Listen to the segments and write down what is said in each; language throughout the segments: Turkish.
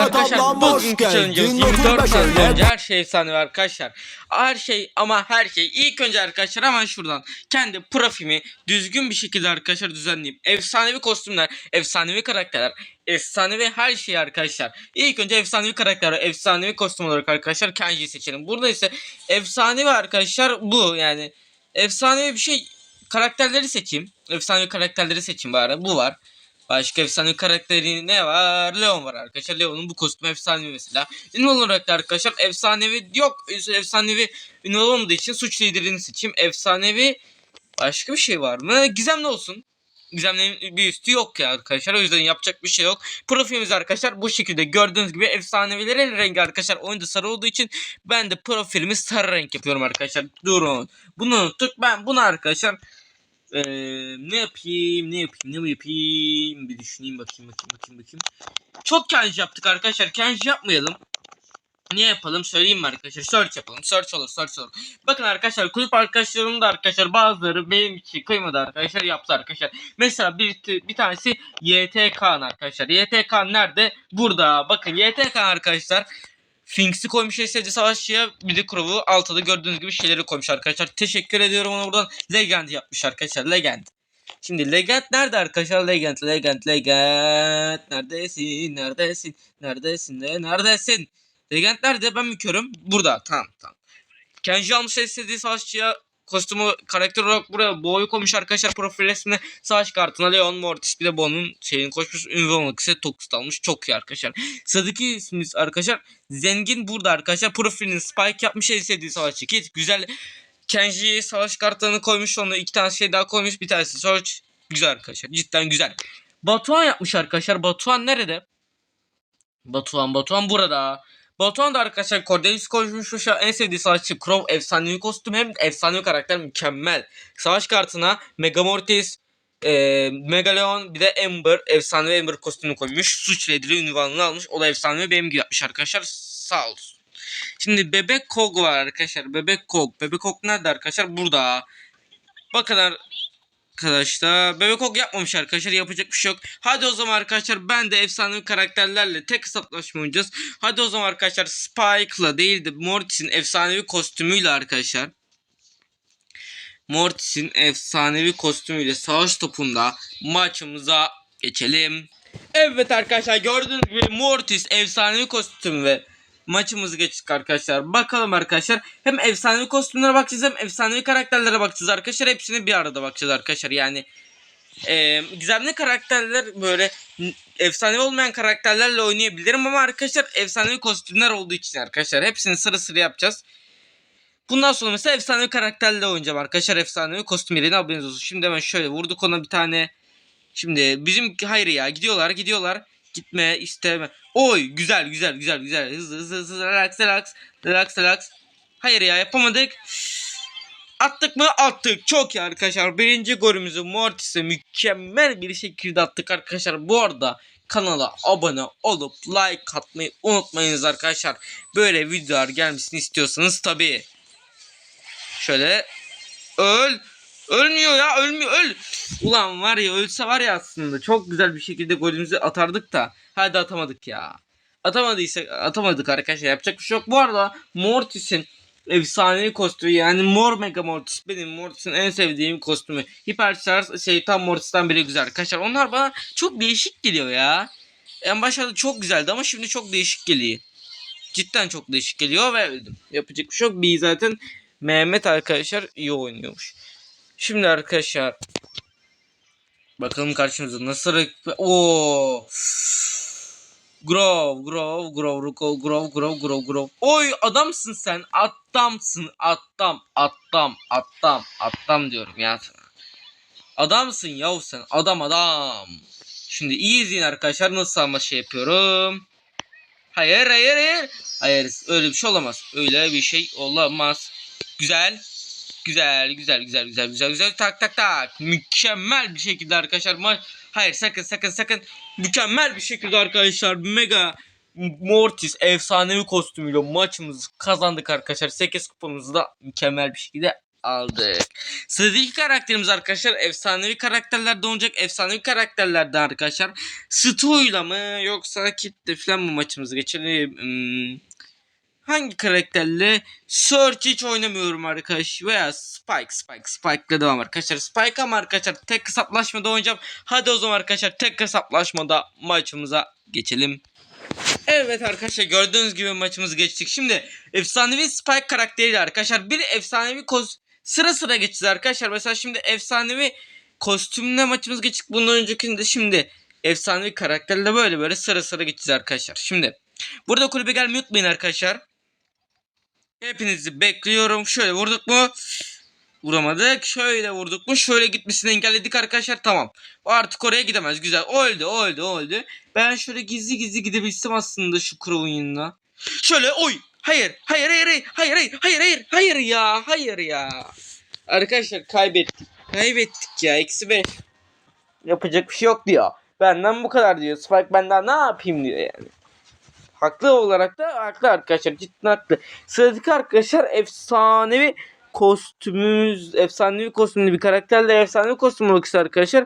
arkadaşlar bugünkü challenge'ımız Otur 24 bakalım. saniye önce her şey efsane arkadaşlar. Her şey ama her şey ilk önce arkadaşlar hemen şuradan kendi profilimi düzgün bir şekilde arkadaşlar düzenleyeyim. Efsanevi kostümler, efsanevi karakterler, efsanevi her şey arkadaşlar. İlk önce efsanevi karakter, efsanevi kostüm olarak arkadaşlar Kenji'yi seçelim. Burada ise efsanevi arkadaşlar bu yani efsanevi bir şey karakterleri seçeyim. Efsanevi karakterleri seçeyim bari. Bu var. Başka efsane karakteri ne var? Leon var arkadaşlar. Leon'un bu kostümü efsanevi mesela. Ünlü olarak da arkadaşlar efsanevi yok. Efsanevi ünlü olmadığı için suç liderini seçeyim. Efsanevi başka bir şey var mı? Gizemli olsun. Gizemlerin bir üstü yok ya arkadaşlar. O yüzden yapacak bir şey yok. Profilimiz arkadaşlar bu şekilde gördüğünüz gibi efsanevilerin rengi arkadaşlar oyunda sarı olduğu için ben de profilimi sarı renk yapıyorum arkadaşlar. Durun. Bunu unuttuk. Ben bunu arkadaşlar ee, ne yapayım ne yapayım ne yapayım bir düşüneyim bakayım bakayım bakayım bakayım. Çok kenji yaptık arkadaşlar. Kenji yapmayalım. Ne yapalım söyleyeyim mi arkadaşlar? Search yapalım. Search olur search olur. Bakın arkadaşlar kulüp arkadaşlarım da arkadaşlar bazıları benim için kıymadı arkadaşlar yaptı arkadaşlar. Mesela bir, bir tanesi YTK arkadaşlar. YTK nerede? Burada. Bakın YTK arkadaşlar. Finks'i koymuş SSC savaşçıya bir de Crow'u altta da gördüğünüz gibi şeyleri koymuş arkadaşlar. Teşekkür ediyorum ona buradan. Legend yapmış arkadaşlar. Legend. Şimdi Legend nerede arkadaşlar? Legend, Legend, Legend. Neredesin? Neredesin? Neredesin? Ne? Neredesin? Legend nerede? Ben mi körüm? Burada. Tamam tamam. Kenji almış istediği savaşçıya kostümü karakter olarak buraya boğuyu koymuş arkadaşlar. Profil resmine savaş kartına Leon Mortis bir de Bon'un şeyini koşmuş olmak ise Tokus almış. Çok iyi arkadaşlar. Sıradaki ismimiz arkadaşlar zengin burada arkadaşlar. Profilini Spike yapmış istediği savaşçı kit güzel. Kenji'ye savaş kartlarını koymuş onu iki tane şey daha koymuş. Bir tanesi Search güzel arkadaşlar. Cidden güzel. Batuhan yapmış arkadaşlar. Batuhan nerede? Batuhan Batuhan burada. Batuhan da arkadaşlar Cordelis koşmuş şu en sevdiği savaşçı Crow efsanevi kostüm hem efsanevi karakter mükemmel. Savaş kartına Megamortis, e, Megaleon bir de Ember efsanevi Ember kostümünü koymuş. Suç lideri ünvanını almış. O da efsanevi benim gibi yapmış arkadaşlar. Sağ olsun. Şimdi Bebek Kog var arkadaşlar. Bebek Kog. Bebek Kog nerede arkadaşlar? Burada. Bakın arkadaşlar. Bebek Ok yapmamış arkadaşlar. Yapacak bir şey yok. Hadi o zaman arkadaşlar ben de efsanevi karakterlerle tek hesaplaşma oynayacağız. Hadi o zaman arkadaşlar Spike'la değil de Mortis'in efsanevi kostümüyle arkadaşlar. Mortis'in efsanevi kostümüyle savaş topunda maçımıza geçelim. Evet arkadaşlar gördüğünüz gibi Mortis efsanevi kostüm ve maçımızı geçtik arkadaşlar. Bakalım arkadaşlar. Hem efsanevi kostümlere bakacağız hem efsanevi karakterlere bakacağız arkadaşlar. Hepsini bir arada bakacağız arkadaşlar. Yani e, gizemli karakterler böyle efsanevi olmayan karakterlerle oynayabilirim ama arkadaşlar efsanevi kostümler olduğu için arkadaşlar hepsini sıra sıra yapacağız. Bundan sonra mesela efsanevi karakterle oynayacağım arkadaşlar. Efsanevi kostüm yerine haberiniz olsun. Şimdi hemen şöyle vurduk ona bir tane. Şimdi bizim hayır ya gidiyorlar gidiyorlar. Gitme isteme. Oy güzel güzel güzel güzel. Hızlı hızlı hızlı relax relax. Relax relax. Hayır ya yapamadık. Attık mı? Attık. Çok iyi arkadaşlar. Birinci golümüzü Mortis'e mükemmel bir şekilde attık arkadaşlar. Bu arada kanala abone olup like atmayı unutmayınız arkadaşlar. Böyle videolar gelmesini istiyorsanız tabii. Şöyle öl. Ölmüyor ya ölmüyor öl. Ulan var ya ölse var ya aslında çok güzel bir şekilde golümüzü atardık da. Hadi atamadık ya. Atamadıysa atamadık arkadaşlar yapacak bir şey yok. Bu arada Mortis'in efsanevi kostümü yani Mor Mega Mortis benim Mortis'in en sevdiğim kostümü. Hypercharge şeytan Mortis'ten biri güzel arkadaşlar. Onlar bana çok değişik geliyor ya. En başlarda çok güzeldi ama şimdi çok değişik geliyor. Cidden çok değişik geliyor ve öldüm. Yapacak bir şey yok. Bir zaten Mehmet arkadaşlar iyi oynuyormuş. Şimdi arkadaşlar bakalım karşımıza nasıl rakip... Oo. Grove, Grove, Grove, Grove, Grove, Grove, Grove, Grove. Oy adamsın sen. Adamsın. Adam, adam, adam, adam diyorum ya sana. Adamsın yav sen. Adam adam. Şimdi iyi izleyin arkadaşlar nasıl ama şey yapıyorum. Hayır hayır hayır. Hayır öyle bir şey olamaz. Öyle bir şey olamaz. Güzel. Güzel güzel güzel güzel güzel güzel tak tak tak. Mükemmel bir şekilde arkadaşlar maç. Hayır sakın sakın sakın. Mükemmel bir şekilde arkadaşlar mega Mortis efsanevi kostümüyle maçımızı kazandık arkadaşlar. 8 kupamızı da mükemmel bir şekilde aldık. Sıradaki karakterimiz arkadaşlar efsanevi karakterlerde olacak. Efsanevi karakterlerde arkadaşlar. Stu'yla mı yoksa kitle falan mı maçımızı geçelim? Hmm, hangi karakterle? Search hiç oynamıyorum arkadaş. Veya Spike, Spike, Spike'la devam arkadaşlar. Spike ama arkadaşlar tek hesaplaşmada oynayacağım. Hadi o zaman arkadaşlar tek hesaplaşmada maçımıza geçelim. Evet arkadaşlar gördüğünüz gibi maçımızı geçtik. Şimdi efsanevi Spike karakteriyle arkadaşlar bir efsanevi koz sıra sıra geçeceğiz arkadaşlar. Mesela şimdi efsanevi kostümle maçımız geçtik. Bundan öncekinde şimdi efsanevi karakterle böyle böyle sıra sıra geçeceğiz arkadaşlar. Şimdi burada kulübe gelmeyi unutmayın arkadaşlar. Hepinizi bekliyorum. Şöyle vurduk mu? Vuramadık. Şöyle vurduk mu? Şöyle gitmesini engelledik arkadaşlar. Tamam. Artık oraya gidemez. Güzel. Oldu, oldu, oldu. Ben şöyle gizli gizli gidebilsem aslında şu Crow'un yanına. Şöyle oy. Hayır, hayır, hayır, hayır, hayır, hayır, hayır, hayır, hayır ya, hayır ya. Arkadaşlar kaybettik. Kaybettik ya. Eksi 5. Yapacak bir şey yok diyor. Benden bu kadar diyor. Spike benden ne yapayım diyor yani. Haklı olarak da haklı arkadaşlar. Cidden haklı. Sıradaki arkadaşlar efsanevi kostümümüz, efsanevi kostümlü bir karakterle efsanevi kostüm olmak ister arkadaşlar.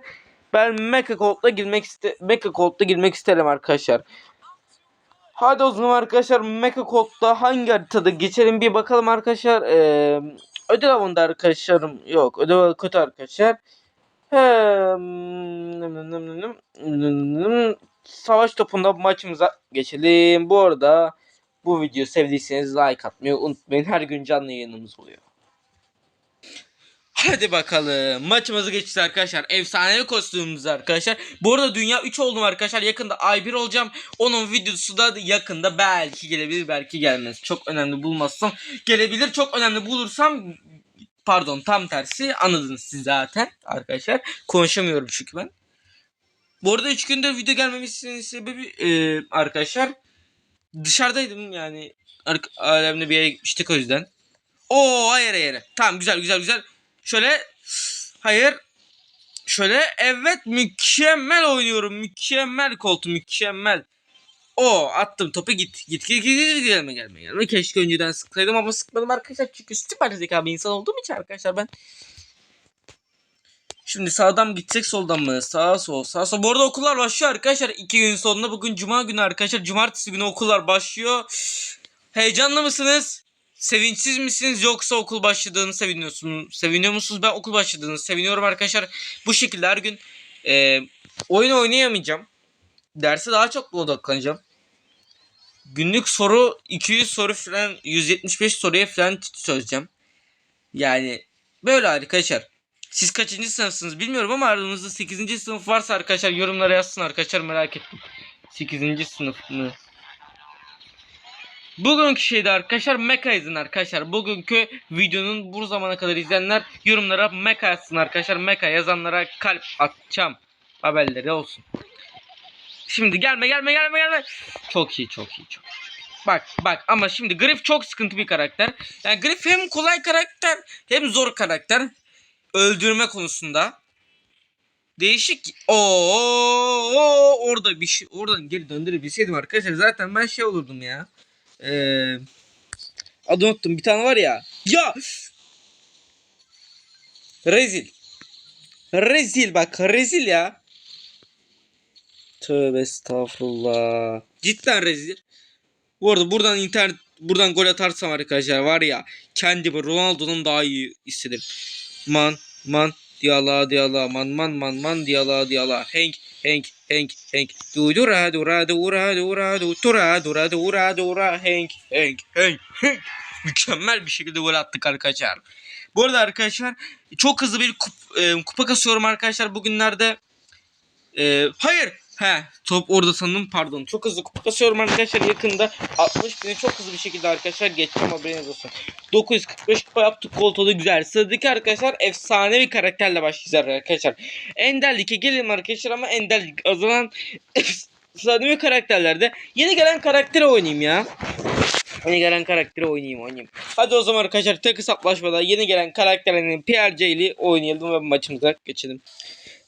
Ben Mecha Colt'la girmek iste Mecha Colt'la girmek isterim arkadaşlar. Hadi o zaman arkadaşlar Mecha Colt'la hangi haritada geçelim bir bakalım arkadaşlar. Ee, ödül avında arkadaşlarım yok. Ödül avı kötü arkadaşlar. Hem... Savaş topunda maçımıza geçelim. Bu arada bu videoyu sevdiyseniz like atmayı unutmayın. Her gün canlı yayınımız oluyor. Hadi bakalım. Maçımızı geçeceğiz arkadaşlar. Efsanevi kostümümüz arkadaşlar. Bu arada dünya 3 oldum arkadaşlar. Yakında ay 1 olacağım. Onun videosu da yakında belki gelebilir belki gelmez. Çok önemli bulmazsam gelebilir. Çok önemli bulursam pardon tam tersi anladınız siz zaten arkadaşlar. Konuşamıyorum çünkü ben. Bu arada 3 gündür video gelmemesinin sebebi e, arkadaşlar dışarıdaydım yani alemde bir yere gitmiştik o yüzden. Oo hayır hayır. Tamam güzel güzel güzel. Şöyle hayır. Şöyle evet mükemmel oynuyorum. Mükemmel koltuğum mükemmel. O attım topu git git git git git gelme gelme gelme. Keşke önceden sıksaydım ama sıkmadım arkadaşlar. Çünkü süper zeka bir insan olduğum için arkadaşlar ben. Şimdi sağdan gidecek soldan mı? Sağa sol sağa sol. Bu arada okullar başlıyor arkadaşlar. iki gün sonunda bugün cuma günü arkadaşlar. Cumartesi günü okullar başlıyor. Heyecanlı mısınız? Sevinçsiz misiniz yoksa okul başladığını seviniyorsunuz? Seviniyor musunuz? Ben okul başladığını seviniyorum arkadaşlar. Bu şekilde her gün e, oyun oynayamayacağım. Derse daha çok odaklanacağım. Günlük soru 200 soru falan 175 soruya falan çözeceğim. Yani böyle arkadaşlar. Siz kaçıncı sınıfsınız bilmiyorum ama aranızda 8. sınıf varsa arkadaşlar yorumlara yazsın arkadaşlar merak ettim. 8. sınıf mı? Bugünkü şeyde arkadaşlar Mecha izin arkadaşlar. Bugünkü videonun bu zamana kadar izleyenler yorumlara Mecha yazsın arkadaşlar. Mecha yazanlara kalp atacağım. Haberleri olsun. Şimdi gelme gelme gelme gelme. Çok iyi çok iyi çok iyi. Bak bak ama şimdi Griff çok sıkıntı bir karakter. Yani Griff hem kolay karakter hem zor karakter. Öldürme konusunda. Değişik. Oo, orada bir şey oradan geri döndürebilseydim arkadaşlar zaten ben şey olurdum ya. Ee, adı unuttum bir tane var ya. Ya. Rezil. Rezil bak rezil ya. Tövbe estağfurullah. Cidden rezil. Bu arada buradan internet buradan gol atarsam arkadaşlar var ya kendimi Ronaldo'dan daha iyi hissederim. Man man diyala diyala man man man man diyala diyala Hank Hank Hank Hank du dura dura dura dura du tura dura dura dura Hank Hank Hank Hank mükemmel bir şekilde gol attık arkadaşlar. Bu arada arkadaşlar çok hızlı bir kup, e, kupa kasıyorum arkadaşlar bugünlerde. E, hayır He top orada sandım pardon. Çok hızlı kupa kasıyorum arkadaşlar yakında. 60 bini çok hızlı bir şekilde arkadaşlar geçeceğim haberiniz olsun. 945 kupa yaptık koltuğu güzel. Sıradaki arkadaşlar efsane bir karakterle başlayacağız arkadaşlar. Ender Lig'e gelelim arkadaşlar ama Ender Lig azalan efsanevi karakterlerde yeni gelen karakteri oynayayım ya. Yeni gelen karakteri oynayayım oynayayım. Hadi o zaman arkadaşlar tek hesaplaşmada yeni gelen karakterlerin PRC ile oynayalım ve maçımıza geçelim.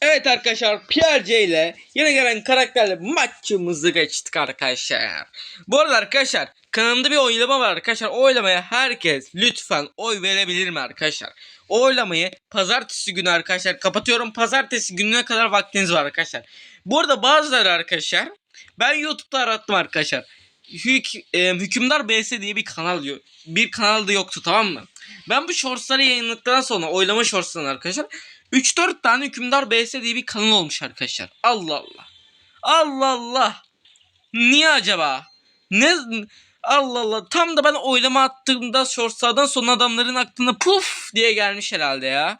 Evet arkadaşlar J ile yine gelen karakterle maçımızı geçtik arkadaşlar. Bu arada arkadaşlar kanalımda bir oylama var arkadaşlar. Oylamaya herkes lütfen oy verebilir mi arkadaşlar? Oylamayı pazartesi günü arkadaşlar kapatıyorum. Pazartesi gününe kadar vaktiniz var arkadaşlar. Bu arada bazıları arkadaşlar ben YouTube'da arattım arkadaşlar. Hük, e, Hükümdar BS diye bir kanal diyor. Bir kanal da yoktu tamam mı? Ben bu shortsları yayınladıktan sonra oylama shortslarını arkadaşlar 3-4 tane hükümdar BS diye bir kanal olmuş arkadaşlar. Allah Allah. Allah Allah. Niye acaba? Ne Allah Allah. Tam da ben oylama attığımda shortslardan sonra adamların aklına puf diye gelmiş herhalde ya.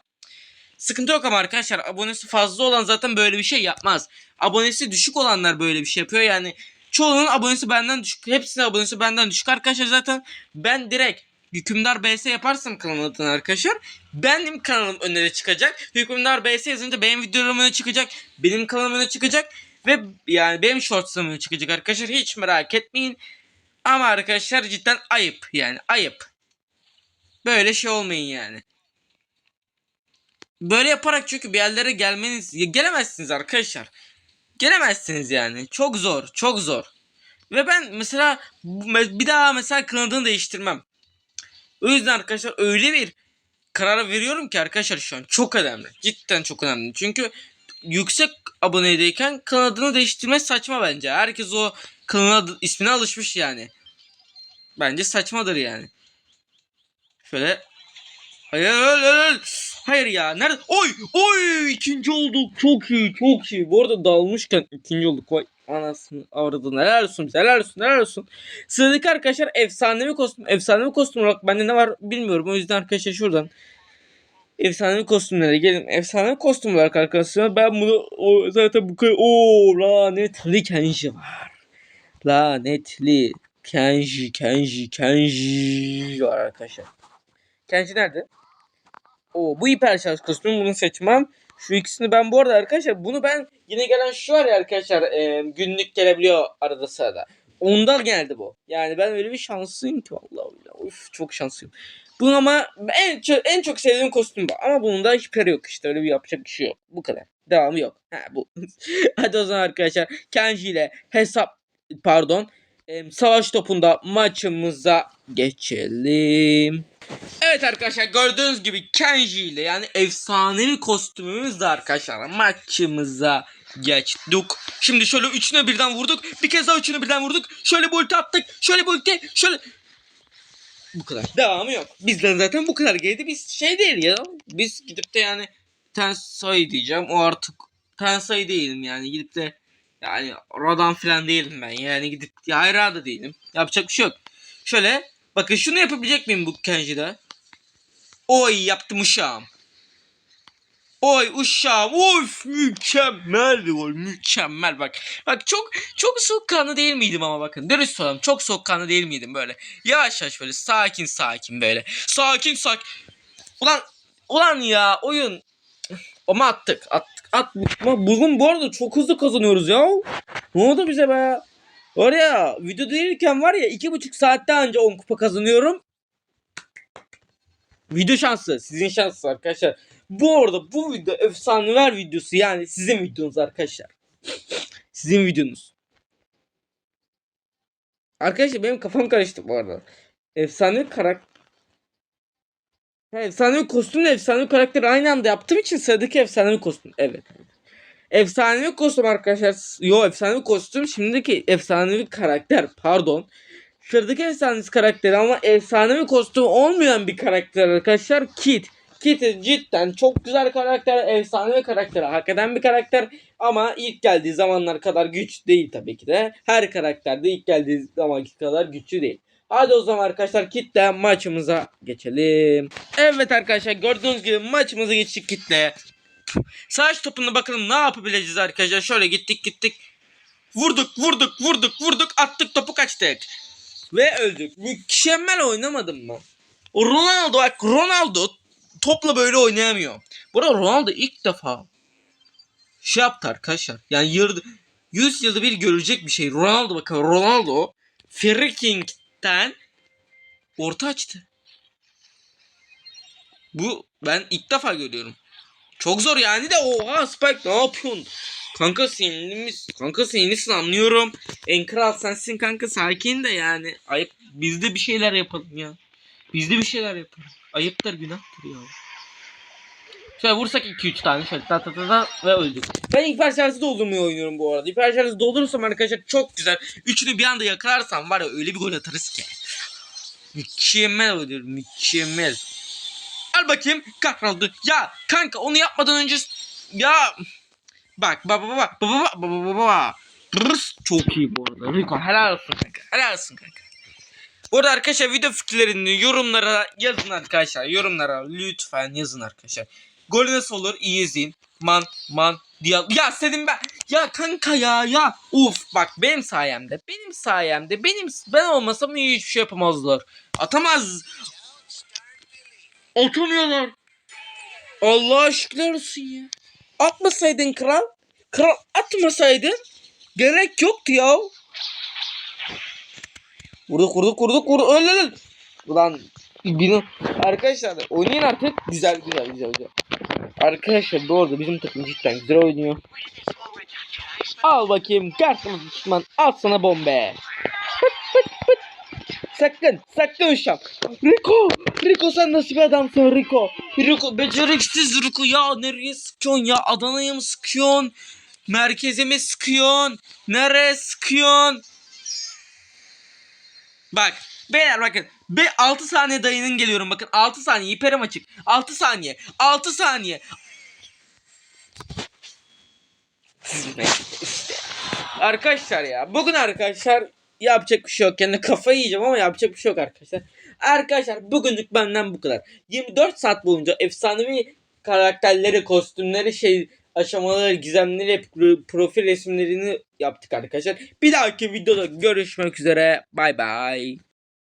Sıkıntı yok ama arkadaşlar abonesi fazla olan zaten böyle bir şey yapmaz. Abonesi düşük olanlar böyle bir şey yapıyor yani. Çoğunun abonesi benden düşük. Hepsinin abonesi benden düşük arkadaşlar zaten. Ben direkt Hükümdar BS yaparsam kanalın adını arkadaşlar. Benim kanalım önüne çıkacak. Hükümdar BS yazınca benim videolarım öne çıkacak. Benim kanalım öne çıkacak. Ve yani benim shortslarım öne çıkacak arkadaşlar. Hiç merak etmeyin. Ama arkadaşlar cidden ayıp yani ayıp. Böyle şey olmayın yani. Böyle yaparak çünkü bir yerlere gelmeniz gelemezsiniz arkadaşlar. Gelemezsiniz yani. Çok zor, çok zor. Ve ben mesela bir daha mesela kanadını değiştirmem. O yüzden arkadaşlar öyle bir karar veriyorum ki arkadaşlar şu an çok önemli. Cidden çok önemli. Çünkü yüksek abonedeyken kanadını değiştirmek saçma bence. Herkes o kanalın ismine alışmış yani. Bence saçmadır yani. Şöyle Hayır hayır hayır. Hayır ya. Nerede? Oy! Oy! ikinci olduk. Çok iyi. Çok iyi. Bu arada dalmışken ikinci olduk. Vay anasını avradı. Neler olsun. Neler olsun. Neler olsun. Sıradaki arkadaşlar efsanevi kostüm. Efsanevi kostüm olarak bende ne var bilmiyorum. O yüzden arkadaşlar şuradan efsanevi kostümlere gelin. Efsanevi kostüm olarak arkadaşlar ben bunu o, zaten bu kadar o lanetli Kenji var. Lanetli Kenji Kenji Kenji var arkadaşlar. Kenji nerede? O bu hiper şarj kostümü bunu seçmem. Şu ikisini ben bu arada arkadaşlar bunu ben yine gelen şu var ya arkadaşlar e, günlük gelebiliyor arada sırada. Ondan geldi bu. Yani ben öyle bir şanslıyım ki vallahi. Uf çok şanslıyım. Bunun ama en çok, en çok sevdiğim kostüm bu. Ama bunun da hiper yok işte öyle bir yapacak bir şey yok. Bu kadar. Devamı yok. Ha bu. Hadi o zaman arkadaşlar Kenji ile hesap pardon savaş topunda maçımıza geçelim. Evet arkadaşlar gördüğünüz gibi Kenji ile yani efsanevi kostümümüzle arkadaşlar maçımıza geçtik. Şimdi şöyle üçüne birden vurduk. Bir kez daha üçüne birden vurduk. Şöyle bir ulti attık. Şöyle bir ulti. Şöyle. Bu kadar. Devamı yok. Bizden zaten bu kadar geldi. Biz şey değil ya. Biz gidip de yani Tensai diyeceğim. O artık Tensai değilim yani. Gidip de yani Rodan falan değilim ben. Yani gidip ya hayra da değilim. Yapacak bir şey yok. Şöyle bakın şunu yapabilecek miyim bu Kenji'de? Oy yaptım uşağım. Oy uşağım. Of mükemmel gol. Mükemmel bak. Bak çok çok soğukkanlı değil miydim ama bakın. Dürüst olalım. Çok soğukkanlı değil miydim böyle. Yavaş yavaş böyle sakin sakin böyle. Sakin sakin. Ulan ulan ya oyun. Ama attık attık Ama bugün bu arada çok hızlı kazanıyoruz ya. Ne oldu bize be? Var ya video değilken var ya iki buçuk saatte anca 10 kupa kazanıyorum. Video şansı. Sizin şansınız arkadaşlar. Bu arada bu video efsaneler videosu yani sizin videonuz arkadaşlar. Sizin videonuz. Arkadaşlar benim kafam karıştı bu arada. Efsane karakter efsanevi kostümle efsanevi karakteri aynı anda yaptığım için sıradaki efsanevi kostüm. Evet. Efsanevi kostüm arkadaşlar. Yo efsanevi kostüm şimdiki efsanevi karakter. Pardon. Sıradaki efsanevi karakteri ama efsanevi kostüm olmayan bir karakter arkadaşlar. Kit. Kit cidden çok güzel karakter. Efsanevi karakter. Hak eden bir karakter. Ama ilk geldiği zamanlar kadar güç değil tabii ki de. Her karakterde ilk geldiği zamanki kadar güçlü değil. Hadi o zaman arkadaşlar kitle maçımıza geçelim. Evet arkadaşlar gördüğünüz gibi maçımıza geçtik kitle. Savaş topunda bakalım ne yapabileceğiz arkadaşlar. Şöyle gittik gittik. Vurduk vurduk vurduk vurduk attık topu kaçtık. Ve öldük. Mükemmel oynamadım mı? O Ronaldo bak Ronaldo topla böyle oynayamıyor. Bu arada Ronaldo ilk defa şey yaptı arkadaşlar. Yani yılda, 100 yılda bir görecek bir şey. Ronaldo bakın Ronaldo Friking'den orta açtı. Bu ben ilk defa görüyorum. Çok zor yani de oha Spike ne yapıyorsun? Kanka sinirli misin? Kanka sinirlisin anlıyorum. En kral sensin kanka sakin de yani. Ayıp biz de bir şeyler yapalım ya. Biz de bir şeyler yapalım. Ayıptır günahtır ya. Şöyle vursak 2-3 tane şöyle ta ta ta ta ve öldük. Ben hiper şarjı doldurmayı oynuyorum bu arada. Hiper şarjı doldurursam arkadaşlar çok güzel. Üçünü bir anda yakalarsam var ya öyle bir gol atarız ki. Mükemmel olur mükemmel. Al bakayım kahroldu. Ya kanka onu yapmadan önce ya bak baba baba baba baba baba baba. Çok iyi bu arada. Rico helal olsun kanka. Helal olsun kanka. Bu arada arkadaşlar video fikirlerini yorumlara yazın arkadaşlar. Yorumlara lütfen yazın arkadaşlar. Golü nasıl olur iyi izleyin. Man man diye. Ya senin ben. Ya kanka ya ya. Uf bak benim sayemde. Benim sayemde. Benim ben olmasam hiçbir şey yapamazlar. Atamaz. Atamıyorlar. Allah aşkına olsun ya. Atmasaydın kral. Kral atmasaydın. Gerek yoktu ya. Vurduk vurduk vurduk vurduk. Öl öl. Ulan benim arkadaşlar oynayın artık. Güzel güzel güzel güzel. Arkadaşlar bu arada bizim takım cidden güzel oynuyor. Al bakayım karşımız düşman. Al sana bombe. Sakın sakın uşak. Rico. Rico sen nasıl bir adamsın Rico. Rico beceriksiz Rico ya nereye sıkıyorsun ya Adana'ya mı sıkıyorsun? Merkeze mi sıkıyorsun? Nereye sıkıyorsun? Bak beyler bakın. Be 6 saniye dayının geliyorum bakın 6 saniye hiperim açık. 6 saniye. 6 saniye. İşte. Arkadaşlar ya bugün arkadaşlar yapacak bir şey yok. Yani kafayı yiyeceğim ama yapacak bir şey yok arkadaşlar. Arkadaşlar bugünlük benden bu kadar. 24 saat boyunca efsanevi karakterleri, kostümleri, şey aşamaları, gizemleri, pro- profil resimlerini yaptık arkadaşlar. Bir dahaki videoda görüşmek üzere. Bay bay.